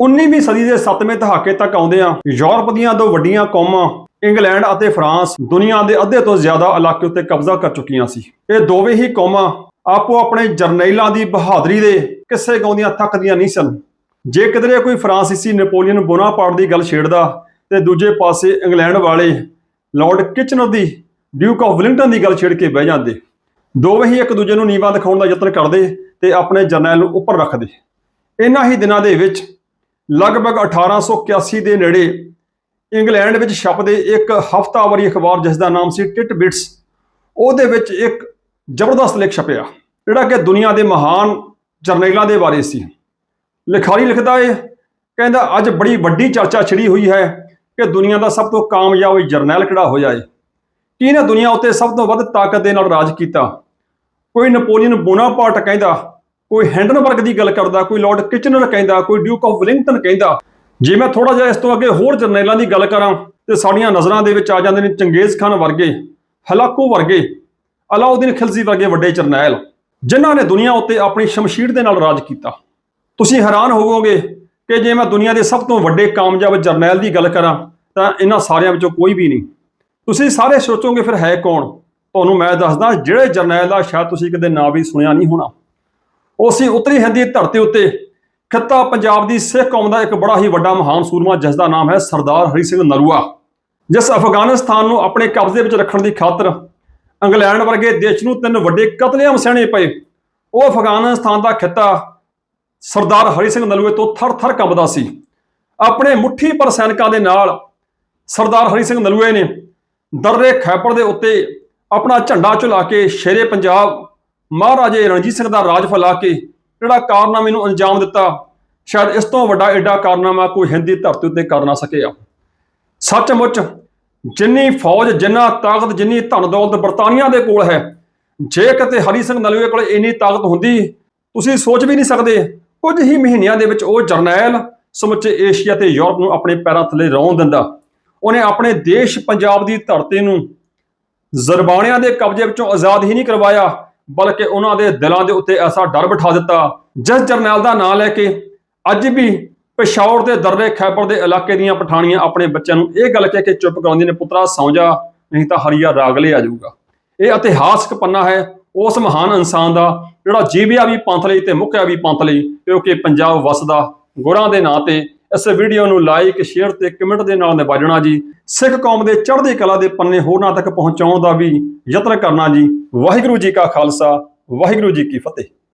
19ਵੀਂ ਸਦੀ ਦੇ 7ਵੇਂ ਦਹਾਕੇ ਤੱਕ ਆਉਂਦਿਆਂ ਯੂਰਪ ਦੀਆਂ ਦੋ ਵੱਡੀਆਂ ਕੌਮਾਂ, ਇੰਗਲੈਂਡ ਅਤੇ ਫਰਾਂਸ, ਦੁਨੀਆ ਦੇ ਅੱਧੇ ਤੋਂ ਜ਼ਿਆਦਾ ਇਲਾਕੇ ਉੱਤੇ ਕਬਜ਼ਾ ਕਰ ਚੁੱਕੀਆਂ ਸੀ। ਇਹ ਦੋਵੇਂ ਹੀ ਕੌਮਾਂ ਆਪੋ ਆਪਣੇ ਜਰਨੈਲਾਂ ਦੀ ਬਹਾਦਰੀ ਦੇ ਕਿਸੇ ਗਾਉਂਦੀਆਂ, ਥੱਕਦੀਆਂ ਨਹੀਂ ਸਨ। ਜੇ ਕਿਧਰੇ ਕੋਈ ਫਰਾਂਸੀਸੀ ਨੈਪੋਲੀਅਨ ਬੋਨਾਪਾਰਟ ਦੀ ਗੱਲ ਛੇੜਦਾ ਤੇ ਦੂਜੇ ਪਾਸੇ ਇੰਗਲੈਂਡ ਵਾਲੇ ਲਾਰਡ ਕਿਚਨਰ ਦੀ, ਡਿਊਕ ਆਫ ਵਿਲਿੰਗਟਨ ਦੀ ਗੱਲ ਛੇੜ ਕੇ ਬਹਿ ਜਾਂਦੇ। ਦੋਵੇਂ ਹੀ ਇੱਕ ਦੂਜੇ ਨੂੰ ਨੀਵਾਂ ਦਿਖਾਉਣ ਦਾ ਯਤਨ ਕਰਦੇ ਤੇ ਆਪਣੇ ਜਰਨੈਲ ਨੂੰ ਉੱਪਰ ਰੱਖਦੇ। ਇਨ੍ਹਾਂ ਹੀ ਦਿਨਾਂ ਦੇ ਵਿੱਚ ਲਗਭਗ 1881 ਦੇ ਨੇੜੇ ਇੰਗਲੈਂਡ ਵਿੱਚ ਛਪਦੇ ਇੱਕ ਹਫ਼ਤਾਵਾਰੀ ਅਖਬਾਰ ਜਿਸ ਦਾ ਨਾਮ ਸੀ ਟਿਟ ਬਿਟਸ, ਉਹਦੇ ਵਿੱਚ ਇੱਕ ਜ਼ਬਰਦਸਤ ਲੇਖ ਛਪਿਆ, ਜਿਹੜਾ ਕਿ ਦੁਨੀਆ ਦੇ ਮਹਾਨ ਜਰਨੈਲਾਂ ਦੇ ਬਾਰੇ ਸੀ। ਲਿਖਾਰੀ ਲਿਖਦਾ ਏ, ਕਹਿੰਦਾ, ਅੱਜ ਬੜੀ ਵੱਡੀ ਚਰਚਾ ਛਿੜੀ ਹੋਈ ਹੈ ਕਿ ਦੁਨੀਆ ਦਾ ਸਭ ਤੋਂ ਕਾਮਯਾਬ ਜਰਨੈਲ ਕਿਹੜਾ ਹੋਇਆ ਏ? ਕਿਹਨੇ ਦੁਨੀਆ ਉੱਤੇ ਸਭ ਤੋਂ ਵੱਧ ਤਾਕਤ ਦੇ ਨਾਲ ਰਾਜ ਕੀਤਾ? ਕੋਈ ਨੈਪੋਲੀਅਨ ਬੋਨਾਪਾਰਟ ਕਹਿੰਦਾ ਕੋਈ ਹੈਂਡਨਬਰਗ ਦੀ ਗੱਲ ਕਰਦਾ, ਕੋਈ ਲਾਰਡ ਕਿਚਨਰ ਕਹਿੰਦਾ, ਕੋਈ ਡਿਊਕ ਆਫ ਵਿਲਿੰਗਟਨ ਕਹਿੰਦਾ। ਜੇ ਮੈਂ ਥੋੜਾ ਜਿਹਾ ਇਸ ਤੋਂ ਅੱਗੇ ਹੋਰ ਜਰਨੈਲਾਂ ਦੀ ਗੱਲ ਕਰਾਂ, ਤੇ ਸਾਡੀਆਂ ਨਜ਼ਰਾਂ ਦੇ ਵਿੱਚ ਆ ਜਾਂਦੇ ਨੇ ਚੰਗੇਜ਼ ਖਾਨ ਵਰਗੇ, ਹਲਾਕੂ ਵਰਗੇ, ਅਲਾਉਦੀਨ ਖਿਲਜ਼ੀ ਵਰਗੇ ਵੱਡੇ ਜਰਨੈਲ, ਜਿਨ੍ਹਾਂ ਨੇ ਦੁਨੀਆ ਉੱਤੇ ਆਪਣੀ ਸ਼ਮਸ਼ੀਰ ਦੇ ਨਾਲ ਰਾਜ ਕੀਤਾ। ਤੁਸੀਂ ਹੈਰਾਨ ਹੋਵੋਗੇ ਕਿ ਜੇ ਮੈਂ ਦੁਨੀਆ ਦੇ ਸਭ ਤੋਂ ਵੱਡੇ ਕਾਮਯਾਬ ਜਰਨੈਲ ਦੀ ਗੱਲ ਕਰਾਂ, ਤਾਂ ਇਹਨਾਂ ਸਾਰਿਆਂ ਵਿੱਚੋਂ ਕੋਈ ਵੀ ਨਹੀਂ। ਤੁਸੀਂ ਸਾਰੇ ਸੋਚੋਗੇ ਫਿਰ ਹੈ ਕੌਣ? ਤੁਹਾਨੂੰ ਮੈਂ ਦੱਸਦਾ, ਜਿਹੜੇ ਜਰਨੈਲ ਦਾ ਸ਼ਾਇਦ ਤੁਸੀਂ ਕਦੇ ਨਾਂ ਵੀ ਸੁਣਿਆ ਨਹੀਂ ਹੋਣਾ। ਉਹ ਸੀ ਉੱਤਰੀ ਹਿੰਦੀ ਧਰਤੀ ਉੱਤੇ। ਖਿੱਤਾ ਪੰਜਾਬ ਦੀ ਸਿੱਖ ਕੌਮ ਦਾ ਇੱਕ ਬੜਾ ਹੀ ਵੱਡਾ ਮਹਾਨ ਸੂਰਮਾ, ਜਿਸ ਦਾ ਨਾਮ ਹੈ ਸਰਦਾਰ ਹਰੀ ਸਿੰਘ ਨਰੂਆ। ਜਿਸ ਅਫਗਾਨਿਸਤਾਨ ਨੂੰ ਆਪਣੇ ਕਬਜ਼ੇ ਵਿੱਚ ਰੱਖਣ ਦੀ ਖਾਤਰ ਇੰਗਲੈਂਡ ਵਰਗੇ ਦੇਸ਼ ਨੂੰ ਤਿੰਨ ਵੱਡੇ ਕਤਲੇਆਮ ਸਹਿਣੇ ਪਏ। ਉਹ ਅਫਗਾਨਿਸਤਾਨ ਦਾ ਖਿੱਤਾ ਸਰਦਾਰ ਹਰੀ ਸਿੰਘ ਨਲੂਏ ਤੋਂ ਥਰ-ਥਰ ਕੰਬਦਾ ਸੀ। ਆਪਣੇ ਮੁੱਠੀ ਪਰ ਸੈਨਿਕਾਂ ਦੇ ਨਾਲ ਸਰਦਾਰ ਹਰੀ ਸਿੰਘ ਨਲੂਏ ਨੇ ਦਰਰੇ ਖੈਬਰ ਦੇ ਉੱਤੇ ਆਪਣਾ ਝੰਡਾ ਝੁਲਾ ਕੇ ਸ਼ੇਰੇ ਪੰਜਾਬ ਮਹਾਰਾਜੇ ਰਣਜੀਤ ਸਿੰਘ ਦਾ ਰਾਜ ਫੈਲਾ ਕੇ ਜਿਹੜਾ ਕਾਰਨਾਮੇ ਨੂੰ ਅੰਜਾਮ ਦਿੱਤਾ, ਸ਼ਾਇਦ ਇਸ ਤੋਂ ਵੱਡਾ ਐਡਾ ਕਾਰਨਾਮਾ ਕੋਈ ਹਿੰਦੀ ਧਰਤੀ ਉੱਤੇ ਕਰ ਨਾ ਸਕਿਆ ਸੱਚਮੁੱਚ ਜਿੰਨੀ ਫੌਜ, ਜਿੰਨਾ ਤਾਕਤ, ਜਿੰਨੀ ਧਨ ਦੌਲਤ ਬਰਤਾਨੀਆ ਦੇ ਕੋਲ ਹੈ, ਜੇ ਕਿਤੇ ਹਰੀ ਸਿੰਘ ਨਲੂਏ ਕੋਲ ਇੰਨੀ ਤਾਕਤ ਹੁੰਦੀ, ਤੁਸੀਂ ਸੋਚ ਵੀ ਨਹੀਂ ਸਕਦੇ। ਕੁਝ ਹੀ ਮਹੀਨਿਆਂ ਦੇ ਵਿੱਚ ਉਹ ਜਰਨੈਲ ਸਮੁੱਚੇ ਏਸ਼ੀਆ ਤੇ ਯੂਰਪ ਨੂੰ ਆਪਣੇ ਪੈਰਾਂ ਥੱਲੇ ਰੌਣ ਦਿੰਦਾ। ਉਹਨੇ ਆਪਣੇ ਦੇਸ਼ ਪੰਜਾਬ ਦੀ ਧਰਤੀ ਨੂੰ ਜ਼ਰਬਾਣਿਆਂ ਦੇ ਕਬਜ਼ੇ ਵਿੱਚੋਂ ਆਜ਼ਾਦ ਹੀ ਨਹੀਂ ਕਰਵਾਇਆ। ਬਲਕਿ ਉਹਨਾਂ ਦੇ ਦਿਲਾਂ ਦੇ ਉੱਤੇ ਐਸਾ ਡਰ ਬਿਠਾ ਦਿੱਤਾ, ਜਿਸ ਜਰਨੈਲ ਦਾ ਨਾਂ ਲੈ ਕੇ ਅੱਜ ਵੀ ਪਿਸ਼ਾਵਰ ਦੇ ਦਰਰੇ ਖੈਬਰ ਦੇ ਇਲਾਕੇ ਦੀਆਂ ਪਠਾਣੀਆਂ ਆਪਣੇ ਬੱਚਿਆਂ ਨੂੰ ਇਹ ਗੱਲ ਕਹਿ ਕੇ ਚੁੱਪ ਕਰਾਉਂਦੀਆਂ ਨੇ, ਪੁੱਤਰਾ ਸੌਂ ਜਾ ਨਹੀਂ ਤਾਂ ਹਰੀਆ ਰਾਗਲੇ ਆ ਜਾਊਗਾ। ਇਹ ਇਤਿਹਾਸਕ ਪੰਨਾ ਹੈ, ਉਸ ਮਹਾਨ ਇਨਸਾਨ ਦਾ, ਜਿਹੜਾ ਜੀਵਿਆ ਵੀ ਪੰਥ ਲਈ ਤੇ ਮੁੱਕਿਆ ਵੀ ਪੰਥ ਲਈ ਕਿਉਂਕਿ ਪੰਜਾਬ ਵਸਦਾ, ਗੁਰਾਂ ਦੇ ਨਾਂ ਤੇ ਇਸ ਵੀਡੀਓ ਨੂੰ ਲਾਈਕ ਸ਼ੇਅਰ ਤੇ ਕਮੈਂਟ ਦੇ ਨਾਲ ਨਿਵਾਜਣਾ ਜੀ। ਸਿੱਖ ਕੌਮ ਦੇ ਚੜ੍ਹਦੀ ਕਲਾ ਦੇ ਪੰਨੇ ਹੋਰਨਾਂ ਤੱਕ ਪਹੁੰਚਾਉਣ ਦਾ ਵੀ ਯਤਨ ਕਰਨਾ ਜੀ। ਵਾਹਿਗੁਰੂ ਜੀ ਕਾ ਖਾਲਸਾ, ਵਾਹਿਗੁਰੂ ਜੀ ਕੀ ਫਤਿਹ।